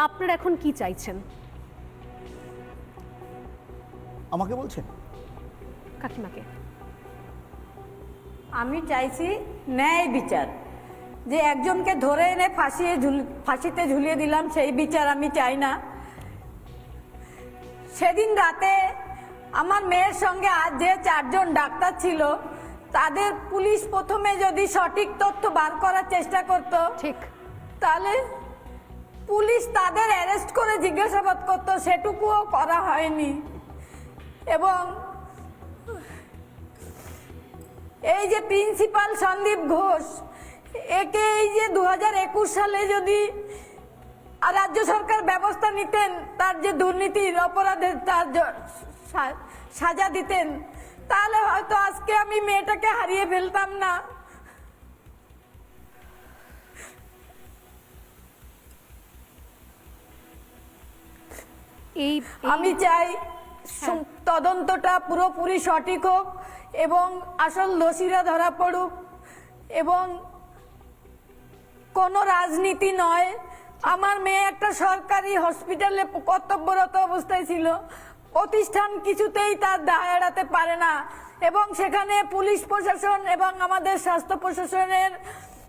আপনারা এখন কি চাইছেন? আমাকে বলছেন? কাকিমাকে। আমি চাইছি ন্যায় বিচার। যে একজনকে ধরে এনে ফাঁসিয়ে ঝুল- ফাঁসিতে ঝুলিয়ে দিলাম সেই বিচার আমি চাই না। সেদিন রাতে আমার মেয়ের সঙ্গে আজ যে চারজন ডাক্তার ছিল তাদের পুলিশ প্রথমে যদি সঠিক তথ্য বার করার চেষ্টা করত ঠিক। তাহলে পুলিশ তাদের অ্যারেস্ট করে জিজ্ঞাসাবাদ করতো, সেটুকুও করা হয়নি। এবং এই যে প্রিন্সিপাল সন্দীপ ঘোষ, একে এই যে দু হাজার একুশ সালে যদি রাজ্য সরকার ব্যবস্থা নিতেন, তার যে দুর্নীতির অপরাধের তার সাজা দিতেন, তাহলে হয়তো আজকে আমি মেয়েটাকে হারিয়ে ফেলতাম না। এই আমি চাই তদন্তটা পুরোপুরি সঠিক হোক এবং আসল দোষীরা ধরা পড়ুক এবং কোনো রাজনীতি নয়। আমার মেয়ে একটা সরকারি হসপিটালে কর্তব্যরত অবস্থায় ছিল। প্রতিষ্ঠান কিছুতেই তার দায় এড়াতে পারে না এবং সেখানে পুলিশ প্রশাসন এবং আমাদের স্বাস্থ্য প্রশাসনের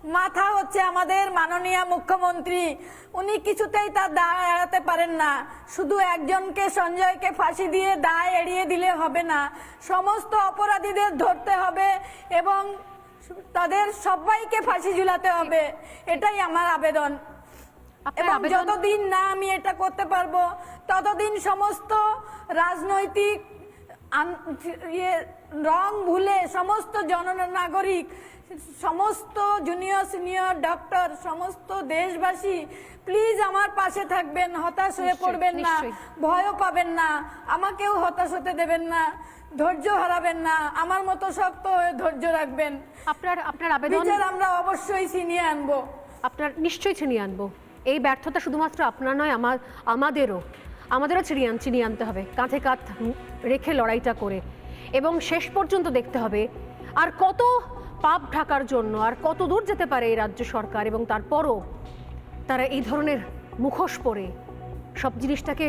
মাথা হচ্ছে আমাদের মাননীয় মুখ্যমন্ত্রী। উনি কিছুতেই তার দায় এড়াতে পারেন না। শুধু একজনকে সঞ্জয়কে ফাঁসি দিয়ে দায় এড়িয়ে দিলে হবে না। সমস্ত অপরাধীদের ধরতে হবে এবং তাদের সবাইকে ফাঁসি ঝুলাতে হবে। এটাই আমার আবেদন। এবং যতদিন না আমি এটা করতে পারব ততদিন সমস্ত রাজনৈতিক রং ভুলে সমস্ত জননাগরিক সমস্ত জুনিয়র সিনিয়র ডক্টর সমস্ত দেশবাসী প্লিজ আমার পাশে থাকবেন হতাশ হয়ে পড়বেন না ভয়ও পাবেন না আমাকেও হতাশ হতে দেবেন না ধৈর্য হারাবেন না আমার মতো শক্ত হয়ে ধৈর্য রাখবেন। আপনার আপনার আবেদন আমরা অবশ্যই ছিনিয়ে আনব। আপনার নিশ্চয়ই ছিনিয়ে আনব। এই ব্যর্থতা শুধুমাত্র আপনার নয় আমার আমাদেরও। আমাদেরও আন চিনিয়ে আনতে হবে। কাঁধে কাঁধ রেখে লড়াইটা করে। এবং শেষ পর্যন্ত দেখতে হবে, আর কত পাপ ঢাকার জন্য, আর কত দূর যেতে পারে এই রাজ্য সরকার, এবং তারপরও তারা এই ধরনের মুখোশ পরে সব জিনিসটাকে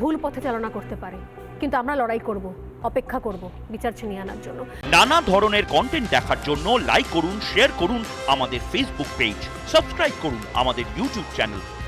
ভুল পথে চালনা করতে পারে। কিন্তু আমরা লড়াই করব, অপেক্ষা করব বিচার ছিনিয়ে আনার জন্য। নানা ধরনের কন্টেন্ট দেখার জন্য লাইক করুন শেয়ার করুন আমাদের ফেসবুক পেজ সাবস্ক্রাইব করুন আমাদের ইউটিউব চ্যানেল